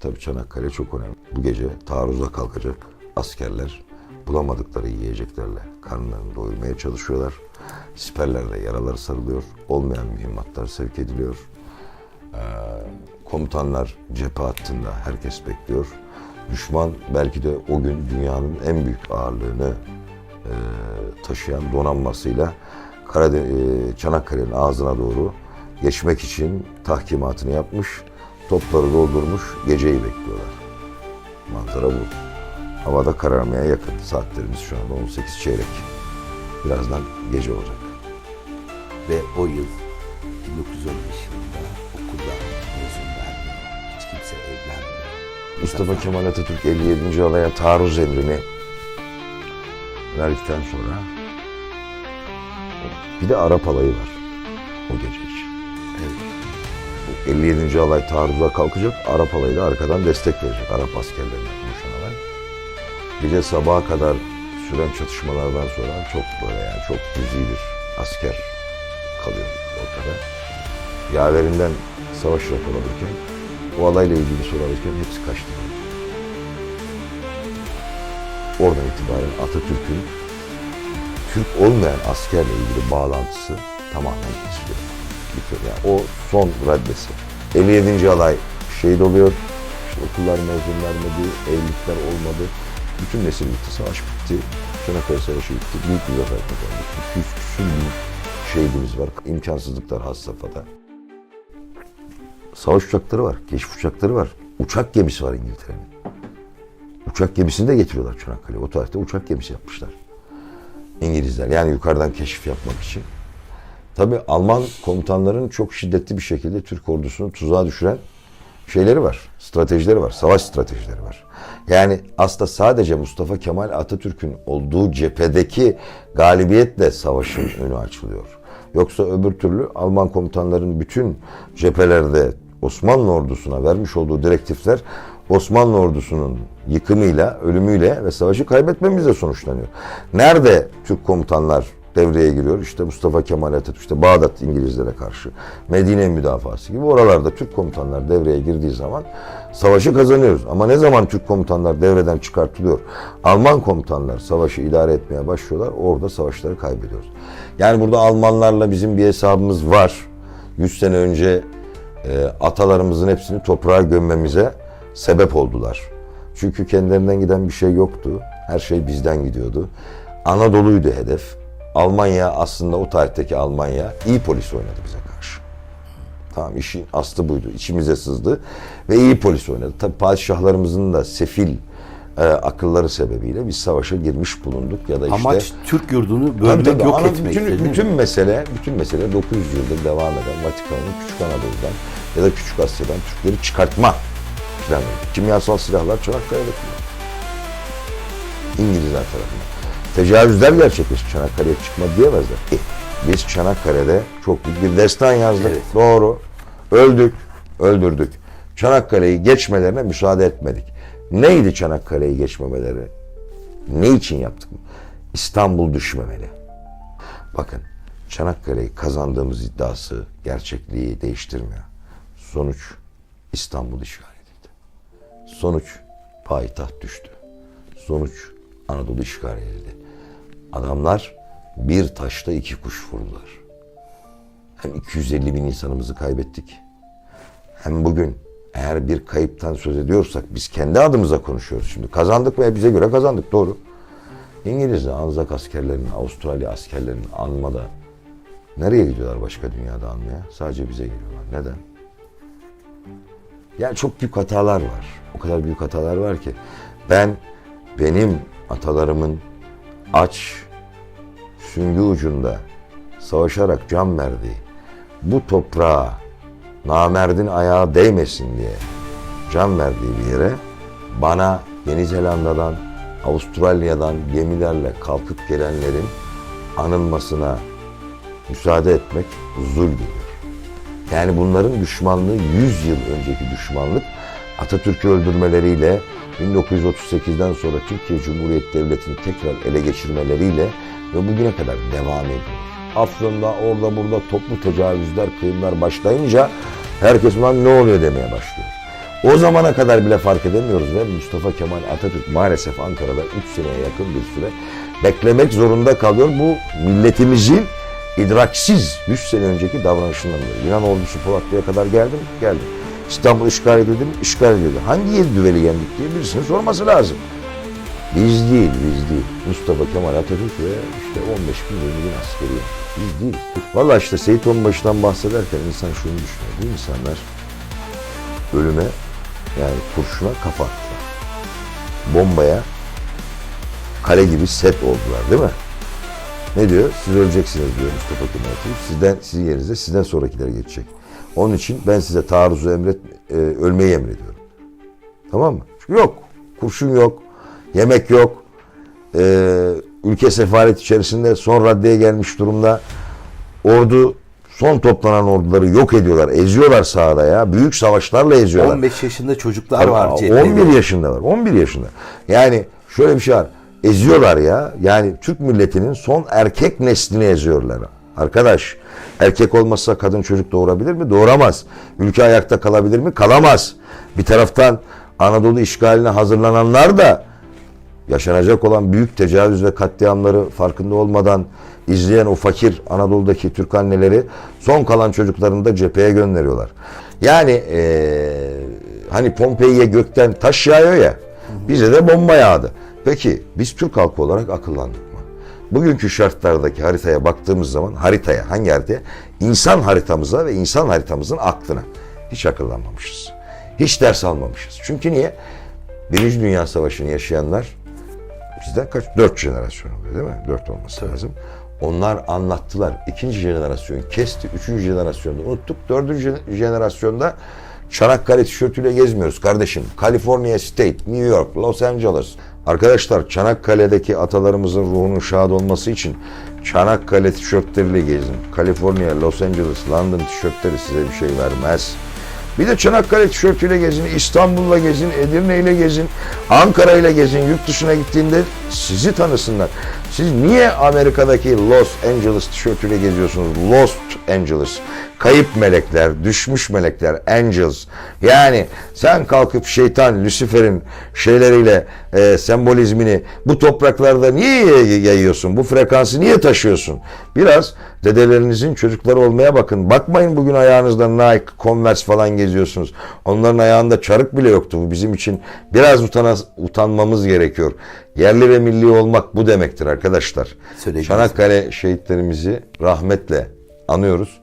Tabii Çanakkale çok önemli. Bu gece taarruza kalkacak askerler bulamadıkları yiyeceklerle karnlarını doyurmaya çalışıyorlar. Siperlerle yaralar sarılıyor. Olmayan mühimmatlar sevk ediliyor. Ee, komutanlar cephe hattında herkes bekliyor. Düşman belki de o gün dünyanın en büyük ağırlığını e, taşıyan donanmasıyla Karadeniz, Çanakkale'nin ağzına doğru geçmek için tahkimatını yapmış, topları doldurmuş, geceyi bekliyorlar. Manzara bu. Havada kararmaya yakın. Saatlerimiz şu anda 18 çeyrek. Birazdan gece olacak. Ve o yıl 1915 yılında okulda mezun vermiyor. Hiç kimse evlenmiyor. Mustafa Kemal Atatürk 57. alaya taarruz emrini verdikten sonra bir de Arap alayı var o gece için. Bu 57. alay taarruza kalkacak. Arap alayı da arkadan destek verecek. Arap askerlerine oluşan alay. Gece sabaha kadar süren çatışmalardan sonra çok böyle yani çok cüzi bir asker kalıyor ortada. Yaverinden savaş raporu alırken o alayla ilgili soru alırken hepsi kaçtı. Oradan itibaren Atatürk'ün Türk olmayan askerle ilgili bağlantısı tamamen kesiliyor. Bitiyor. Yani o son raddesi. 57. alay şehit oluyor. İşte okullar mezun vermedi, evlilikler olmadı. Bütün nesil bitti, savaş bitti. Çanakkale Savaşı bitti. Büyük bir zafer kazandık. 200 küsur bin şehidimiz var. İmkansızlıklar has safhada. Savaş uçakları var, keşif uçakları var. Uçak gemisi var İngiltere'nin. Uçak gemisini de getiriyorlar Çanakkale'ye. O tarihte uçak gemisi yapmışlar. İngilizler yani yukarıdan keşif yapmak için. Tabi Alman komutanların çok şiddetli bir şekilde Türk ordusunu tuzağa düşüren şeyleri var. Stratejileri var. Savaş stratejileri var. Yani aslında sadece Mustafa Kemal Atatürk'ün olduğu cephedeki galibiyetle savaşın önü açılıyor. Yoksa öbür türlü Alman komutanların bütün cephelerde Osmanlı ordusuna vermiş olduğu direktifler Osmanlı ordusunun yıkımıyla, ölümüyle ve savaşı kaybetmemizle sonuçlanıyor. Nerede Türk komutanlar devreye giriyor? İşte Mustafa Kemal Atatürk, işte Bağdat İngilizlere karşı, Medine müdafası gibi oralarda Türk komutanlar devreye girdiği zaman savaşı kazanıyoruz. Ama ne zaman Türk komutanlar devreden çıkartılıyor, Alman komutanlar savaşı idare etmeye başlıyorlar, orada savaşları kaybediyoruz. Yani burada Almanlarla bizim bir hesabımız var. 100 sene önce e, atalarımızın hepsini toprağa gömmemize sebep oldular. Çünkü kendilerinden giden bir şey yoktu. Her şey bizden gidiyordu. Anadolu'ydu hedef. Almanya aslında o tarihteki Almanya iyi polis oynadı bize karşı. Tamam işin aslı buydu. İçimize sızdı ve iyi polis oynadı. Tabi padişahlarımızın da sefil e, akılları sebebiyle biz savaşa girmiş bulunduk ya da işte Amaç Türk yurdunu bölmek, tabii. yok etmek. bütün, değil mi? bütün mesele, bütün mesele 900 yıldır devam eden Vatikan'ın Küçük Anadolu'dan ya da Küçük Asya'dan Türkleri çıkartma planı. Kimyasal silahlar Çanakkale'de kullanıldı. İngilizler tarafından. Tecavüzler gerçekleşti Çanakkale'ye çıkma diyemezler. E, biz Çanakkale'de çok büyük bir destan yazdık. Evet. Doğru. Öldük, öldürdük. Çanakkale'yi geçmelerine müsaade etmedik. Neydi Çanakkale'yi geçmemeleri? Ne için yaptık? İstanbul düşmemeli. Bakın Çanakkale'yi kazandığımız iddiası gerçekliği değiştirmiyor. Sonuç İstanbul işgal edildi. Sonuç payitaht düştü. Sonuç Anadolu işgal edildi. Adamlar bir taşla iki kuş vurdular. Hem 250 bin insanımızı kaybettik. Hem bugün eğer bir kayıptan söz ediyorsak biz kendi adımıza konuşuyoruz şimdi. Kazandık ve bize göre kazandık doğru. İngilizce Anzak askerlerinin, Avustralya askerlerinin anmada nereye gidiyorlar başka dünyada anmaya? Sadece bize geliyorlar. Neden? Yani çok büyük hatalar var. O kadar büyük hatalar var ki ben benim atalarımın aç, süngü ucunda savaşarak can verdiği bu toprağa namerdin ayağı değmesin diye can verdiği bir yere bana Yeni Zelanda'dan, Avustralya'dan gemilerle kalkıp gelenlerin anılmasına müsaade etmek zul geliyor. Yani bunların düşmanlığı 100 yıl önceki düşmanlık Atatürk'ü öldürmeleriyle 1938'den sonra Türkiye Cumhuriyeti Devleti'ni tekrar ele geçirmeleriyle ve bugüne kadar devam ediyor. Afyon'da orada burada toplu tecavüzler, kıyımlar başlayınca herkes lan ne oluyor demeye başlıyor. O zamana kadar bile fark edemiyoruz ve Mustafa Kemal Atatürk maalesef Ankara'da 3 seneye yakın bir süre beklemek zorunda kalıyor. Bu milletimizin idraksiz 100 sene önceki davranışından dolayı. Yunan ordusu Polatlı'ya kadar geldi mi? İstanbul işgal edildi mi? İşgal edildi. Hangi yedi düveli yendik diye birisinin sorması lazım. Biz değil, biz değil. Mustafa Kemal Atatürk ve işte 15 bin 20 bin askeri. Biz değil. Valla işte Seyit Onbaşı'dan bahsederken insan şunu düşünüyor. Bu insanlar ölüme yani kurşuna kafa attılar. Bombaya kale gibi set oldular değil mi? Ne diyor? Siz öleceksiniz diyor Mustafa Kemal Atatürk. Sizden, sizin yerinizde sizden sonrakiler geçecek. Onun için ben size taarruzu emret, e, ölmeyi emrediyorum. Tamam mı? Çünkü yok. Kurşun yok. Yemek yok. Ee, ülke sefaret içerisinde son raddeye gelmiş durumda. Ordu son toplanan orduları yok ediyorlar. Eziyorlar sahada ya. Büyük savaşlarla eziyorlar. 15 yaşında çocuklar Aa, var cephede. 11 yaşında var. 11 yaşında. Yani şöyle bir şey var. Eziyorlar ya. Yani Türk milletinin son erkek neslini eziyorlar. Arkadaş erkek olmazsa kadın çocuk doğurabilir mi? Doğuramaz. Ülke ayakta kalabilir mi? Kalamaz. Bir taraftan Anadolu işgaline hazırlananlar da yaşanacak olan büyük tecavüz ve katliamları farkında olmadan izleyen o fakir Anadolu'daki Türk anneleri son kalan çocuklarını da cepheye gönderiyorlar. Yani eee, hani Pompei'ye gökten taş yağıyor ya bize de bomba yağdı. Peki biz Türk halkı olarak akıllandık? Bugünkü şartlardaki haritaya baktığımız zaman haritaya hangi haritaya? İnsan haritamıza ve insan haritamızın aklına hiç akıllanmamışız. Hiç ders almamışız. Çünkü niye? Birinci Dünya Savaşı'nı yaşayanlar bizden kaç? Dört jenerasyon oluyor değil mi? Dört olması lazım. Onlar anlattılar. İkinci jenerasyon kesti. Üçüncü jenerasyonda unuttuk. Dördüncü jen- jenerasyonda Çanakkale tişörtüyle gezmiyoruz kardeşim. California State, New York, Los Angeles. Arkadaşlar Çanakkale'deki atalarımızın ruhunun şad olması için Çanakkale tişörtleriyle gezin. California, Los Angeles, London tişörtleri size bir şey vermez. Bir de Çanakkale tişörtüyle gezin, İstanbul'la gezin, Edirne ile gezin, Ankara ile gezin. Yurt dışına gittiğinde sizi tanısınlar. Siz niye Amerika'daki Los Angeles tişörtüyle geziyorsunuz? Lost Angeles. Kayıp melekler, düşmüş melekler, angels. Yani sen kalkıp şeytan, Lucifer'in şeyleriyle e, sembolizmini bu topraklarda niye yay- yayıyorsun? Bu frekansı niye taşıyorsun? Biraz dedelerinizin çocukları olmaya bakın. Bakmayın bugün ayağınızda Nike, Converse falan geziyorsunuz. Onların ayağında çarık bile yoktu. Bu bizim için biraz utana, utanmamız gerekiyor. Yerli ve milli olmak bu demektir arkadaşlar. Söylediğiniz Çanakkale şehitlerimizi rahmetle anıyoruz.